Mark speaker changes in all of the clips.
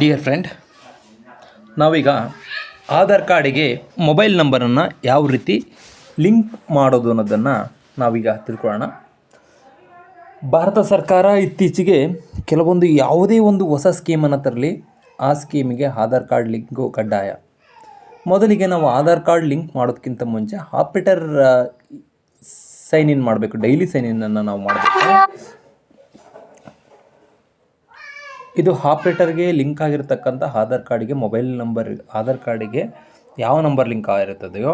Speaker 1: Dear friend ನಾವೀಗ ಆಧಾರ್ ಕಾರ್ಡಿಗೆ mobile ನಂಬರನ್ನು ಯಾವ ರೀತಿ ಲಿಂಕ್ ಮಾಡೋದು ಅನ್ನೋದನ್ನು ನಾವೀಗ ತಿಳ್ಕೊಳ್ಳೋಣ. ಭಾರತ ಸರ್ಕಾರ ಇತ್ತೀಚೆಗೆ ಕೆಲವೊಂದು ಯಾವುದೇ ಒಂದು ಹೊಸ ಸ್ಕೀಮನ್ನು ತರಲಿ, ಆ ಸ್ಕೀಮಿಗೆ ಆಧಾರ್ ಕಾರ್ಡ್ ಲಿಂಕು ಕಡ್ಡಾಯ. ಮೊದಲಿಗೆ ನಾವು ಆಧಾರ್ ಕಾರ್ಡ್ ಲಿಂಕ್ ಮಾಡೋದಕ್ಕಿಂತ ಮುಂಚೆ ಆಪ್ರೇಟರ್ ಸೈನ್ ಇನ್ ಮಾಡಬೇಕು, ಡೈಲಿ ಸೈನ್ ಇನ್ನನ್ನು ನಾವು ಮಾಡಬೇಕು. ಇದು ಆಪ್ರೇಟರ್ಗೆ ಲಿಂಕ್ ಆಗಿರತಕ್ಕಂಥ ಆಧಾರ್ ಕಾರ್ಡಿಗೆ ಮೊಬೈಲ್ ನಂಬರ್ ಆಧಾರ್ ಕಾರ್ಡಿಗೆ ಯಾವ ನಂಬರ್ ಲಿಂಕ್ ಆಗಿರುತ್ತದೆಯೋ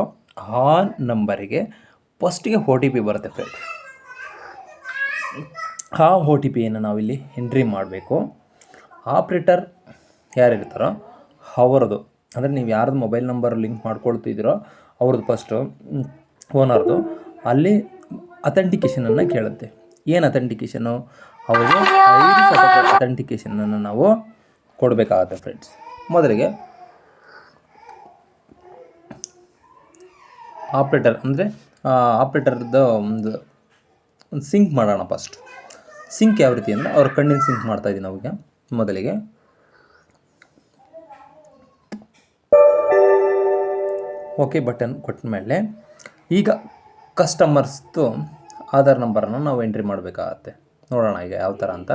Speaker 1: ಆ ನಂಬರಿಗೆ ಫಸ್ಟಿಗೆ ಓ ಟಿ ಪಿ ಬರುತ್ತೆ ಫ್ರೆಂಡ್ ಆ ಓ ಟಿ ಪಿಯನ್ನು ನಾವಿಲ್ಲಿ ಎಂಟ್ರಿ ಮಾಡಬೇಕು. ಆಪ್ರೇಟರ್ ಯಾರಿರ್ತಾರೋ ಅವರದು. ಅಂದರೆ ನೀವು ಯಾರ್ದು ಮೊಬೈಲ್ ನಂಬರ್ ಲಿಂಕ್ ಮಾಡ್ಕೊಳ್ತಿದ್ದೀರೋ ಅವ್ರದ್ದು ಫಸ್ಟು ಓನರ್ದು ಅಲ್ಲಿ ಅಥೆಂಟಿಕೇಷನನ್ನು ಕೇಳುತ್ತೆ. ಏನು ಅಥೆಂಟಿಕೇಷನು ಅವರಿಗೆ ಅಥೆಂಟಿಕೇಷನನ್ನು ನಾವು ಕೊಡಬೇಕಾಗತ್ತೆ ಫ್ರೆಂಡ್ಸ್ ಮೊದಲಿಗೆ ಆಪ್ರೇಟರ್ ಅಂದರೆ ಆಪ್ರೇಟರ್ದು ಒಂದು ಒಂದು ಸಿಂಕ್ ಮಾಡೋಣ ಫಸ್ಟ್ ಸಿಂಕ್ ಯಾವ ರೀತಿ ಅಂದರೆ ಅವ್ರ ಕಣ್ಣಿನ ಸಿಂಕ್ ಮಾಡ್ತಾ ಇದ್ದೀನಿ ನಾವೀಗ. ಮೊದಲಿಗೆ ಓಕೆ ಬಟನ್ ಕೊಟ್ಟ ಮೇಲೆ ಈಗ ಕಸ್ಟಮರ್ಸ್ದು ಆಧಾರ್ ನಂಬರನ್ನು ನಾವು ಎಂಟ್ರಿ ಮಾಡಬೇಕಾಗತ್ತೆ. ನೋಡೋಣ ಈಗ ಯಾವ ಥರ ಅಂತ.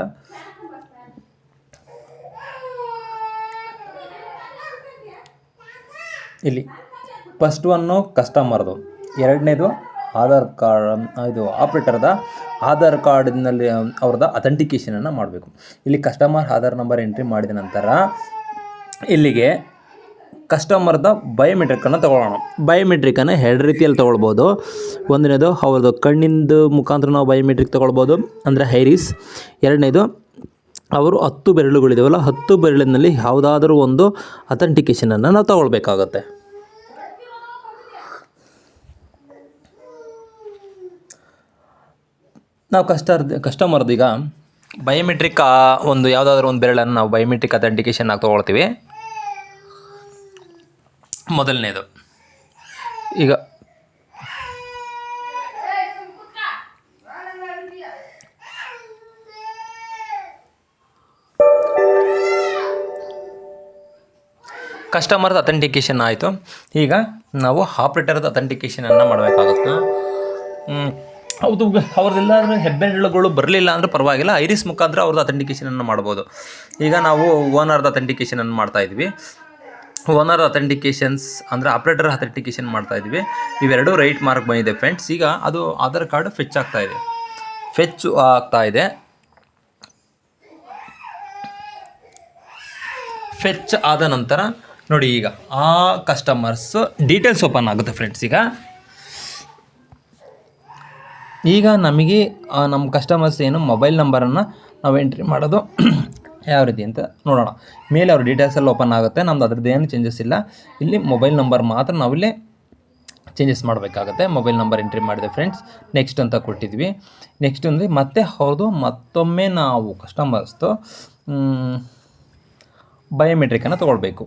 Speaker 1: ಇಲ್ಲಿ ಫಸ್ಟ್ ಒನ್ನು ಕಸ್ಟಮರ್ದು ಎರಡನೇದು ಆಧಾರ್ ಕಾರ್ಡ್, ಇದು ಆಪ್ರೇಟರ್ದ ಆಧಾರ್ ಕಾರ್ಡಿನಲ್ಲಿ ಅವ್ರದ್ದು ಅಥೆಂಟಿಕೇಷನನ್ನು ಮಾಡಬೇಕು. ಇಲ್ಲಿ ಕಸ್ಟಮರ್ ಆಧಾರ್ ನಂಬರ್ ಎಂಟ್ರಿ ಮಾಡಿದ ನಂತರ ಇಲ್ಲಿಗೆ ಕಸ್ಟಮರ್ದ ಬಯೋಮೆಟ್ರಿಕನ್ನು ತೊಗೊಳ್ಳೋಣ. ಬಯೋಮೆಟ್ರಿಕನ್ನು ಎರಡು ರೀತಿಯಲ್ಲಿ ತೊಗೊಳ್ಬೋದು. ಒಂದನೇದು ಅವ್ರದ್ದು ಕಣ್ಣಿಂದು ಮುಖಾಂತರ ನಾವು ಬಯೋಮೆಟ್ರಿಕ್ ತೊಗೊಳ್ಬೋದು ಅಂದರೆ ಹೈರಿಸ್ ಎರಡನೇದು ಅವರು ಹತ್ತು ಬೆರಳುಗಳಿದಾವಲ್ಲ ಹತ್ತು ಬೆರಳಿನಲ್ಲಿ ಯಾವುದಾದ್ರೂ ಒಂದು ಅಥೆಂಟಿಕೇಷನನ್ನು ನಾವು ತೊಗೊಳ್ಬೇಕಾಗತ್ತೆ. ನಾವು ಕಸ್ಟರ್ ಕಸ್ಟಮರ್ದೀಗ ಈಗ ಬಯೋಮೆಟ್ರಿಕ್ ಒಂದು ಯಾವುದಾದ್ರೂ ಒಂದು ಬೆರಳನ್ನು ನಾವು ಬಯೋಮೆಟ್ರಿಕ್ ಅಥೆಂಟಿಕೇಷನ್ ಆಗಿ ತೊಗೊಳ್ತೀವಿ. ಮೊದಲನೇದು. ಈಗ. ಕಸ್ಟಮರ್ದು ಅಥೆಂಟಿಕೇಷನ್ ಆಯಿತು. ಈಗ ನಾವು ಆಪ್ರೇಟರ್ದು ಅಥೆಂಟಿಕೇಷನನ್ನು ಮಾಡಬೇಕಾಗುತ್ತೆ. ಹೌದು ಅಂದರೆ ಹೆಬ್ಬೆರಳುಗಳು ಬರಲಿಲ್ಲ ಅಂದರೆ ಪರವಾಗಿಲ್ಲ. ಐರಿಸ್ ಮುಖಾಂತರ ಅವ್ರದ್ದು ಅಥೆಂಟಿಕೇಷನನ್ನು ಮಾಡ್ಬೋದು. ಈಗ ನಾವು ಓನರ್ದು ಅಥೆಂಟಿಕೇಷನನ್ನು ಮಾಡ್ತಾ ಇದ್ವಿ. ಓನರ್ ಅಥೆಂಟಿಕೇಷನ್ಸ್ ಅಂದರೆ ಆಪ್ರೇಟರ್ ಅಥೆಂಟಿಕೇಷನ್ ಮಾಡ್ತಾ ಇದ್ದೀವಿ ಇವೆರಡು ರೈಟ್ ಮಾರ್ಕ್ ಬಂದಿದೆ ಫ್ರೆಂಡ್ಸ್ ಈಗ ಅದು ಆಧಾರ್ ಕಾರ್ಡ್ ಫೆಚ್ ಆಗ್ತಾ ಇದೆ. ಫೆಚ್ ಆಗ್ತಾ ಇದೆ. ಫೆಚ್ ಆದ ನಂತರ ನೋಡಿ ಈಗ ಆ ಕಸ್ಟಮರ್ಸ್ ಡೀಟೇಲ್ಸ್ ಓಪನ್ ಆಗುತ್ತೆ ಫ್ರೆಂಡ್ಸ್ ಈಗ. ಈಗ ನಮಗೆ ನಮ್ಮ ಕಸ್ಟಮರ್ಸ್ ಏನು ಮೊಬೈಲ್ ನಂಬರನ್ನು ನಾವು ಎಂಟ್ರಿ ಮಾಡೋದು. ಯಾವ ರೀತಿ ಅಂತ ನೋಡೋಣ. ಮೇಲೆ ಅವ್ರ ಡೀಟೇಲ್ಸ್ ಎಲ್ಲ ಓಪನ್ ಆಗುತ್ತೆ. ನಮ್ದು ಅದ್ರದ್ದು ಏನು ಚೇಂಜಸ್ ಇಲ್ಲ. ಇಲ್ಲಿ ಮೊಬೈಲ್ ನಂಬರ್ ಮಾತ್ರ ನಾವಿಲ್ಲಿ ಚೇಂಜಸ್ ಮಾಡಬೇಕಾಗತ್ತೆ. ಮೊಬೈಲ್ ನಂಬರ್ ಎಂಟ್ರಿ ಮಾಡಿದೆ ಫ್ರೆಂಡ್ಸ್ ನೆಕ್ಸ್ಟ್ ಅಂತ ಕೊಟ್ಟಿದ್ವಿ. ನೆಕ್ಸ್ಟ್ ಅಂದರೆ ಮತ್ತೆ ಹೌದು ಮತ್ತೊಮ್ಮೆ ನಾವು ಕಸ್ಟಮರ್ಸ್ದು ಬಯೋಮೆಟ್ರಿಕನ್ನು ತೊಗೊಳ್ಬೇಕು.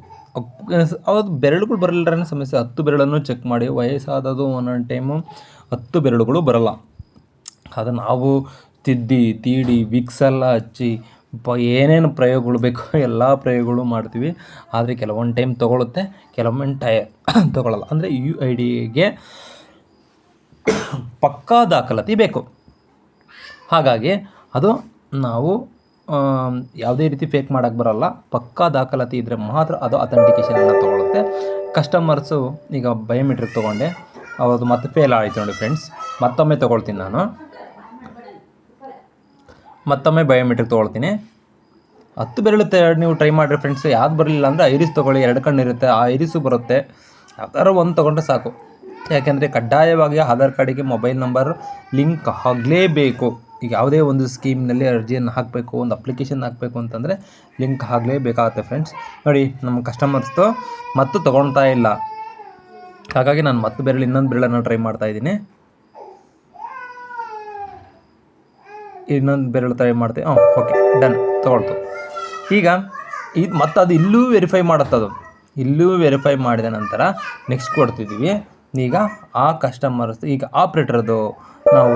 Speaker 1: ಅವ್ರದ್ದು ಬೆರಳುಗಳು ಬರಲಿಲ್ಲ ಸಮಸ್ಯೆ. ಹತ್ತು ಬೆರಳನ್ನು ಚೆಕ್ ಮಾಡಿ. ವಯಸ್ಸಾದದು ಒಂದೊಂದು ಟೈಮು ಹತ್ತು ಬೆರಳುಗಳು ಬರಲ್ಲ. ಅದು ನಾವು ತಿದ್ದಿ, ತೀಡಿ ವಿಕ್ಸೆಲ್ಲ ಹಚ್ಚಿ ಪ ಏನೇನು ಪ್ರಯೋಗಗಳು ಬೇಕೋ ಎಲ್ಲ ಪ್ರಯೋಗಗಳು ಮಾಡ್ತೀವಿ. ಆದರೆ ಕೆಲವೊಂದು ಟೈಮ್ ತೊಗೊಳುತ್ತೆ ಕೆಲವೊಮ್ಮೆ ಟೈ ತೊಗೊಳಲ್ಲ. ಅಂದರೆ ಯು ಐ ಡಿಗೆ ಪಕ್ಕಾ ದಾಖಲಾತಿ ಬೇಕು. ಹಾಗಾಗಿ ಅದು ನಾವು ಯಾವುದೇ ರೀತಿ ಫೇಕ್ ಮಾಡೋಕ್ಕೆ ಬರೋಲ್ಲ. ಪಕ್ಕಾ ದಾಖಲಾತಿ ಇದ್ದರೆ ಮಾತ್ರ ಅದು ಅಥೆಂಟಿಕೇಷನನ್ನು ತೊಗೊಳುತ್ತೆ. ಕಸ್ಟಮರ್ಸು ಈಗ ಬಯೋಮೆಟ್ರಿಕ್ ತೊಗೊಂಡೆ. ಅದು ಮತ್ತೆ ಫೇಲ್ ಆಯಿತು ನೋಡಿ ಫ್ರೆಂಡ್ಸ್ ಮತ್ತೊಮ್ಮೆ ತೊಗೊಳ್ತೀನಿ ನಾನು. ಮತ್ತೊಮ್ಮೆ ಬಯೋಮೆಟ್ರಿಕ್ ತೊಗೊಳ್ತೀನಿ. ಹತ್ತು ಬೆರಳು ಎರಡು ನೀವು ಟ್ರೈ ಮಾಡಿರಿ ಫ್ರೆಂಡ್ಸ್ ಯಾವ್ದು ಬರಲಿಲ್ಲ ಅಂದರೆ ಐರಿಸ್ ತೊಗೊಳ್ಳಿ, ಎರಡು ಕಣ್ಣು ಇರುತ್ತೆ, ಆ ಐರಿಸು ಬರುತ್ತೆ. ಯಾವ್ದಾರು ಒಂದು ತೊಗೊಂಡ್ರೆ ಸಾಕು. ಯಾಕೆಂದರೆ ಕಡ್ಡಾಯವಾಗಿ ಆಧಾರ್ ಕಾರ್ಡಿಗೆ ಮೊಬೈಲ್ ನಂಬರ್ ಲಿಂಕ್ ಆಗಲೇಬೇಕು. ಈಗ ಯಾವುದೇ ಒಂದು ಸ್ಕೀಮ್ನಲ್ಲಿ ಅರ್ಜಿಯನ್ನು ಹಾಕಬೇಕು, ಒಂದು ಅಪ್ಲಿಕೇಶನ್ ಹಾಕಬೇಕು ಅಂತಂದರೆ ಲಿಂಕ್ ಆಗಲೇಬೇಕಾಗುತ್ತೆ ಫ್ರೆಂಡ್ಸ್ ನೋಡಿ, ನಮ್ಮ ಕಸ್ಟಮರ್ಸ್ದು ಮತ್ತು ತೊಗೊಳ್ತಾ ಇಲ್ಲ. ಹಾಗಾಗಿ ನಾನು ಮತ್ತೆ ಬೆರಳು, ಇನ್ನೊಂದು ಬೆರಳನ್ನು ಟ್ರೈ ಮಾಡ್ತಾ ಇನ್ನೊಂದು ಬೆರಳು ಟ್ರೈ ಮಾಡ್ತೀವಿ. ಹಾಂ ಓಕೆ ಡನ್ ತೊಗೊಳ್ತು. ಈಗ ಇದು ಮತ್ತು ಅದು ಇಲ್ಲೂ ವೆರಿಫೈ ಮಾಡುತ್ತದು. ಇಲ್ಲೂ ವೆರಿಫೈ ಮಾಡಿದ ನಂತರ ನೆಕ್ಸ್ಟ್ ಕೊಡ್ತಿದ್ದೀವಿ ಈಗ ಆ ಕಸ್ಟಮರ್ಸ್ ಈಗ ಆಪ್ರೇಟರ್ದು ನಾವು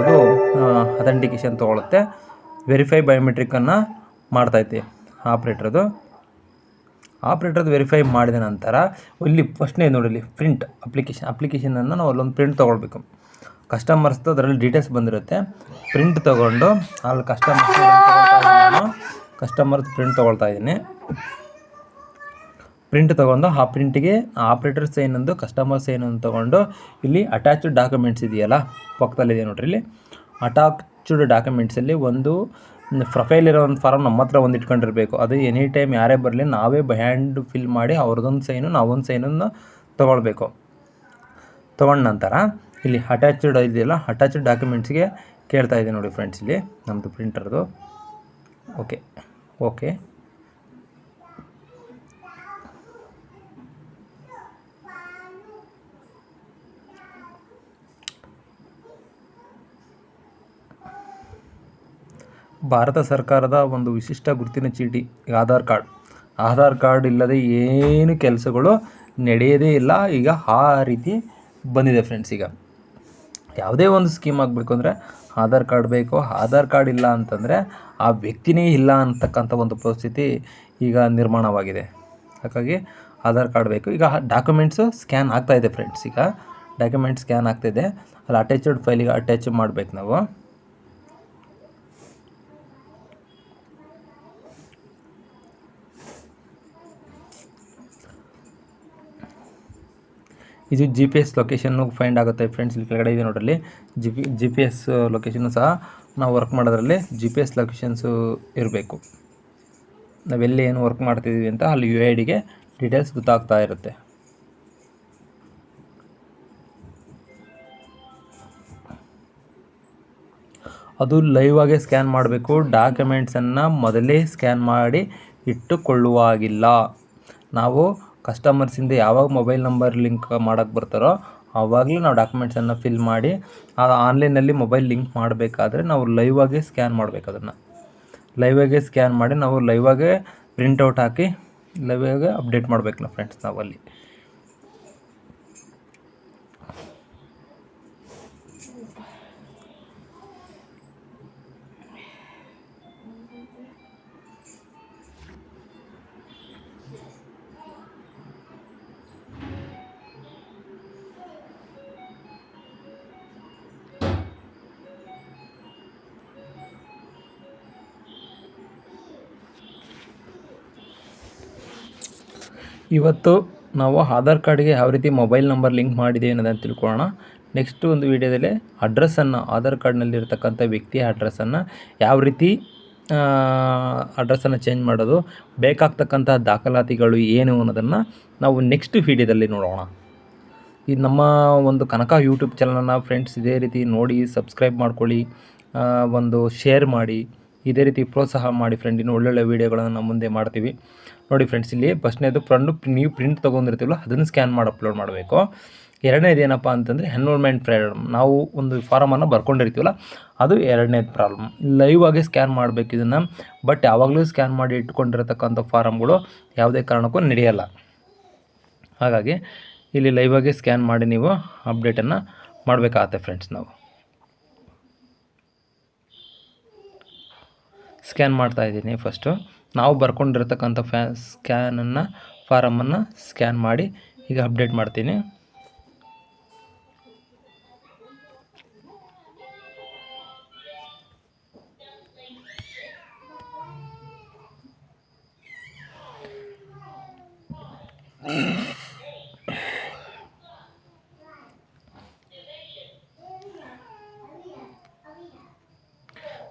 Speaker 1: ಅಥೆಂಟಿಕೇಶನ್ ತೊಗೊಳುತ್ತೆ. ವೆರಿಫೈ ಬಯೋಮೆಟ್ರಿಕನ್ನು ಮಾಡ್ತೈತಿ ಆಪ್ರೇಟ್ರದು ಆಪ್ರೇಟರ್ದು ವೆರಿಫೈ ಮಾಡಿದ ನಂತರ, ಇಲ್ಲಿ ಫಸ್ಟ್ನೇ ನೋಡಿ ಇಲ್ಲಿ ಪ್ರಿಂಟ್ ಅಪ್ಲಿಕೇಶನ್ ಅಪ್ಲಿಕೇಶನನ್ನು ನಾವು ಅಲ್ಲೊಂದು ಪ್ರಿಂಟ್ ತೊಗೊಳ್ಬೇಕು. ಕಸ್ಟಮರ್ಸ್ದು ಅದರಲ್ಲಿ ಡೀಟೇಲ್ಸ್ ಬಂದಿರುತ್ತೆ. ಪ್ರಿಂಟ್ ತೊಗೊಂಡು ಅಲ್ಲಿ ಕಸ್ಟಮರ್ಸ್ ನಾನು. ಕಸ್ಟಮರ್ಸ್ ಪ್ರಿಂಟ್ ತೊಗೊಳ್ತಾ ಇದ್ದೀನಿ. ಪ್ರಿಂಟ್ ತೊಗೊಂಡು ಆ ಪ್ರಿಂಟಿಗೆ ಆಪ್ರೇಟರ್ಸ್ ಸೈನ್ ಕಸ್ಟಮರ್ಸ್ ಒಂದು ತೊಗೊಂಡು ಇಲ್ಲಿ ಅಟ್ಯಾಚ್ಡ್ ಡಾಕ್ಯುಮೆಂಟ್ಸ್ ಇದೆಯಲ್ಲ ಪಕ್ಕದಲ್ಲಿದೆ ನೋಡ್ರಿ ಇಲ್ಲಿ. ಅಟ್ಯಾಚ್ಡ್ ಡಾಕ್ಯುಮೆಂಟ್ಸಲ್ಲಿ ಒಂದು ಪ್ರೊಫೈಲ್ ಇರೋ ಒಂದು ಫಾರಮ್ ನಮ್ಮ ಹತ್ರ ಒಂದು ಇಟ್ಕೊಂಡಿರಬೇಕು. ಅದು ಎನಿ ಟೈಮ್ ಯಾರೇ ಬರಲಿ ನಾವೇ ಹ್ಯಾಂಡ್ ಫಿಲ್ ಮಾಡಿ ಅವ್ರದ್ದೊಂದು ಸೈನು ನಾವೊಂದು ಸೈನನ್ನು ತೊಗೊಳ್ಬೇಕು. ತೊಗೊಂಡ ನಂತರ ಇಲ್ಲಿ ಅಟ್ಯಾಚ್ಡ್ ಇದೆಯಲ್ಲ ಅಟ್ಯಾಚ್ಡ್ ಡಾಕ್ಯುಮೆಂಟ್ಸ್ಗೆ ಕೇಳ್ತಾ ಇದೆ ನೋಡಿ ಫ್ರೆಂಡ್ಸ್ ಇಲ್ಲಿ ನಮ್ಮದು ಪ್ರಿಂಟರ್ದು ಓಕೆ ಓಕೆ ಭಾರತ ಸರ್ಕಾರದ ಒಂದು ವಿಶಿಷ್ಟ ಗುರುತಿನ ಚೀಟಿ, ಆಧಾರ್ ಕಾರ್ಡ್. ಆಧಾರ್ ಕಾರ್ಡ್ ಇಲ್ಲದೆ ಏನು ಕೆಲಸಗಳು ನಡೆಯೋದೇ ಇಲ್ಲ. ಈಗ ಆ ರೀತಿ ಬಂದಿದೆ ಫ್ರೆಂಡ್ಸ್ ಈಗ. ಯಾವುದೇ ಒಂದು ಸ್ಕೀಮ್ ಆಗಬೇಕು ಅಂದರೆ ಆಧಾರ್ ಕಾರ್ಡ್ ಬೇಕು, ಆಧಾರ್ ಕಾರ್ಡ್ ಇಲ್ಲ ಅಂತಂದರೆ ಆ ವ್ಯಕ್ತಿನೇ ಇಲ್ಲ ಅಂತಕ್ಕಂಥ ಒಂದು ಪರಿಸ್ಥಿತಿ ಈಗ ನಿರ್ಮಾಣವಾಗಿದೆ. ಹಾಗಾಗಿ ಆಧಾರ್ ಕಾರ್ಡ್ ಬೇಕು. ಈಗ ಡಾಕ್ಯುಮೆಂಟ್ಸು ಸ್ಕ್ಯಾನ್ ಆಗ್ತಾಯಿದೆ ಫ್ರೆಂಡ್ಸ್ ಈಗ ಡಾಕ್ಯುಮೆಂಟ್ ಸ್ಕ್ಯಾನ್ ಆಗ್ತಾಯಿದೆ ಅಲ್ಲಿ ಅಟ್ಯಾಚ್ಡ್ ಫೈಲಿಗೆ ಅಟ್ಯಾಚ್ ಮಾಡಬೇಕು ನಾವು. ಇದು G P S location find ಆಗುತ್ತೆ ಫ್ರೆಂಡ್ಸ್ ಇಲ್ಲಿ ಕೆಳಗಡೆ ಇದೆ ನೋಡ್ರಲ್ಲಿ. ಜಿ ಪಿ ಜಿ ಸಹ ನಾವು ವರ್ಕ್ ಮಾಡೋದ್ರಲ್ಲಿ ಜಿ ಪಿ ಎಸ್ ಲೊಕೇಶನ್ಸು ಇರಬೇಕು. ನಾವೆಲ್ಲಿ ಏನು ವರ್ಕ್ ಮಾಡ್ತಿದ್ದೀವಿ ಅಂತ ಅಲ್ಲಿ ಯು ಐ ಡಿಗೆ ಡೀಟೇಲ್ಸ್ ಗೊತ್ತಾಗ್ತಾ ಇರುತ್ತೆ. ಅದು ಲೈವ್ ಆಗಿ ಸ್ಕ್ಯಾನ್ ಮಾಡಬೇಕು ಡಾಕ್ಯುಮೆಂಟ್ಸನ್ನು ಮೊದಲೇ ಸ್ಕ್ಯಾನ್ ಮಾಡಿ ಇಟ್ಟುಕೊಳ್ಳುವಾಗಿಲ್ಲ. ನಾವು ಕಸ್ಟಮರ್ಸಿಂದ ಯಾವಾಗ ಮೊಬೈಲ್ ನಂಬರ್ ಲಿಂಕ್ ಮಾಡೋಕ್ಕೆ ಬರ್ತಾರೋ ಆವಾಗಲೇ ನಾವು ಡಾಕ್ಯುಮೆಂಟ್ಸನ್ನು ಫಿಲ್ ಮಾಡಿ, ಆ ಆನ್ಲೈನಲ್ಲಿ ಮೊಬೈಲ್ ಲಿಂಕ್ ಮಾಡಬೇಕಾದ್ರೆ ನಾವು ಲೈವಾಗೇ ಸ್ಕ್ಯಾನ್ ಮಾಡಬೇಕು ಅದನ್ನು. ಲೈವಾಗೆ ಸ್ಕ್ಯಾನ್ ಮಾಡಿ ನಾವು ಲೈವಾಗೇ ಪ್ರಿಂಟೌಟ್ ಹಾಕಿ ಲೈವಾಗೆ ಅಪ್ಡೇಟ್ ಮಾಡಬೇಕು ನಾವು ಫ್ರೆಂಡ್ಸ್ ನಾವಲ್ಲಿ. ಇವತ್ತು ನಾವು ಆಧಾರ್ ಕಾರ್ಡ್ಗೆ ಯಾವ ರೀತಿ ಮೊಬೈಲ್ ನಂಬರ್ ಲಿಂಕ್ ಮಾಡಿದೆ ಅನ್ನೋದನ್ನು ತಿಳ್ಕೊಳ್ಳೋಣ. ನೆಕ್ಸ್ಟ್ ಒಂದು ವಿಡಿಯೋದಲ್ಲಿ ಅಡ್ರೆಸ್ಸನ್ನು ಆಧಾರ್ ಕಾರ್ಡ್ನಲ್ಲಿರ್ತಕ್ಕಂಥ ವ್ಯಕ್ತಿಯ ಅಡ್ರೆಸ್ಸನ್ನು ಯಾವ ರೀತಿ ಅಡ್ರೆಸ್ಸನ್ನು ಚೇಂಜ್ ಮಾಡೋದು, ಬೇಕಾಗ್ತಕ್ಕಂಥ ದಾಖಲಾತಿಗಳು ಏನು ಅನ್ನೋದನ್ನು ನಾವು ನೆಕ್ಸ್ಟ್ ವಿಡಿಯೋದಲ್ಲಿ ನೋಡೋಣ. ಈ ನಮ್ಮ ಒಂದು ಕನಕ ಯೂಟ್ಯೂಬ್ ಚಾನಲನ್ನು ಫ್ರೆಂಡ್ಸ್ ಇದೇ ರೀತಿ ನೋಡಿ ಸಬ್ಸ್ಕ್ರೈಬ್ ಮಾಡ್ಕೊಳ್ಳಿ ಒಂದು ಶೇರ್ ಮಾಡಿ, ಇದೇ ರೀತಿ ಪ್ರೋತ್ಸಾಹ ಮಾಡಿ ಫ್ರೆಂಡ್ ಇನ್ನು ಒಳ್ಳೊಳ್ಳೆ ವೀಡಿಯೋಗಳನ್ನು ನಮ್ಮ ಮುಂದೆ ಮಾಡ್ತೀವಿ. ನೋಡಿ ಫ್ರೆಂಡ್ಸ್ ಇಲ್ಲಿ ಫಸ್ಟ್ನೇದು ಫ್ರಂಟ್ ನೀವು ಪ್ರಿಂಟ್ ತೊಗೊಂಡಿರ್ತೀವಲ್ಲ, ಅದನ್ನು ಸ್ಕ್ಯಾನ್ ಮಾಡಿ ಅಪ್ಲೋಡ್ ಮಾಡಬೇಕು. ಎರಡನೇದು ಏನಪ್ಪ ಅಂತಂದರೆ ಎನ್ರೋಲ್ಮೆಂಟ್ ಪ್ರಾಬ್ಲಮ್ ನಾವು ಒಂದು ಫಾರಮನ್ನು ಬರ್ಕೊಂಡಿರ್ತೀವಲ್ಲ, ಅದು ಎರಡನೇದು ಪ್ರಾಬ್ಲಮ್ ಲೈವ್ ಆಗಿ ಸ್ಕ್ಯಾನ್ ಮಾಡಬೇಕು ಇದನ್ನು ಬಟ್ ಯಾವಾಗಲೂ ಸ್ಕ್ಯಾನ್ ಮಾಡಿ ಇಟ್ಕೊಂಡಿರತಕ್ಕಂಥ ಫಾರಮ್ಗಳು ಯಾವುದೇ ಕಾರಣಕ್ಕೂ ನಡೆಯಲ್ಲ. ಹಾಗಾಗಿ ಇಲ್ಲಿ ಲೈವ್ ಆಗಿ ಸ್ಕ್ಯಾನ್ ಮಾಡಿ ನೀವು ಅಪ್ಡೇಟನ್ನು ಮಾಡಬೇಕಾಗತ್ತೆ ಫ್ರೆಂಡ್ಸ್ ನಾವು. ಸ್ಕ್ಯಾನ್ ಮಾಡ್ತಾ ಇದ್ದೀನಿ ಫಸ್ಟು ನಾವು ಬರ್ಕೊಂಡಿರ್ತಕ್ಕಂಥ ಫ್ಯಾ ಸ್ಕ್ಯಾನನ್ನು ಫಾರಮನ್ನು ಸ್ಕ್ಯಾನ್ ಮಾಡಿ ಈಗ ಅಪ್ಡೇಟ್ ಮಾಡ್ತೀನಿ.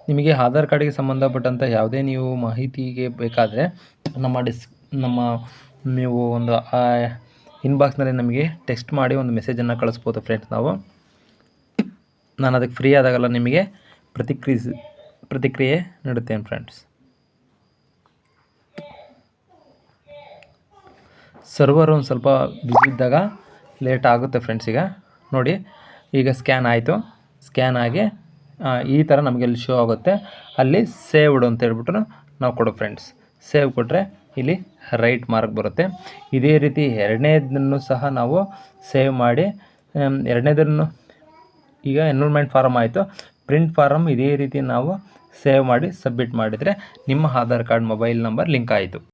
Speaker 1: ನಿಮಗೆ ಆಧಾರ್ ಕಾರ್ಡಿಗೆ ಸಂಬಂಧಪಟ್ಟಂಥ ಯಾವುದೇ ನೀವು ಮಾಹಿತಿಗೆ ಬೇಕಾದರೆ ನಮ್ಮ ಡಿಸ್, ನಮ್ಮ ನೀವು ಒಂದು ಇನ್ಬಾಕ್ಸ್ನಲ್ಲಿ ನಮಗೆ ಟೆಕ್ಸ್ಟ್ ಮಾಡಿ ಒಂದು ಮೆಸೇಜನ್ನು ಕಳಿಸ್ಬೋದು ಫ್ರೆಂಡ್ಸ್ ನಾವು. ನಾನು ಅದಕ್ಕೆ ಫ್ರೀ ಆದಾಗಲ್ಲ ನಿಮಗೆ ಪ್ರತಿಕ್ರಿಯಿಸಿ, ಪ್ರತಿಕ್ರಿಯೆ ನೀಡುತ್ತೇನೆ ಫ್ರೆಂಡ್ಸ್ ಸರ್ವರ್ ಒಂದು ಸ್ವಲ್ಪ ಬ್ಯುಸಿ ಇದ್ದಾಗ ಲೇಟ್ ಆಗುತ್ತೆ ಫ್ರೆಂಡ್ಸ್ ಈಗ. ನೋಡಿ, ಈಗ ಸ್ಕ್ಯಾನ್ ಆಯಿತು. ಸ್ಕ್ಯಾನ್ ಆಗಿ ಈ ಥರ ನಮಗೆ ಇಲ್ಲಿ ಶೋ ಆಗುತ್ತೆ. ಅಲ್ಲಿ ಸೇವ್ಡ್ ಅಂತ ಹೇಳ್ಬಿಟ್ಟು ನಾವು ಕೊಡೋ ಫ್ರೆಂಡ್ಸ್ ಸೇವ್ ಕೊಟ್ಟರೆ ಇಲ್ಲಿ ರೈಟ್ ಮಾರ್ಕ್ ಬರುತ್ತೆ. ಇದೇ ರೀತಿ ಎರಡನೇದನ್ನು ಸಹ ನಾವು ಸೇವ್ ಮಾಡಿ ಎರಡನೇದನ್ನು ಈಗ ಎನ್ರೋಲ್ಮೆಂಟ್ ಫಾರಮ್ ಆಯಿತು. ಪ್ರಿಂಟ್ ಫಾರಮ್ ಇದೇ ರೀತಿ ನಾವು ಸೇವ್ ಮಾಡಿ ಸಬ್ಮಿಟ್ ಮಾಡಿದರೆ ನಿಮ್ಮ Aadhaar card mobile number link ಆಯಿತು.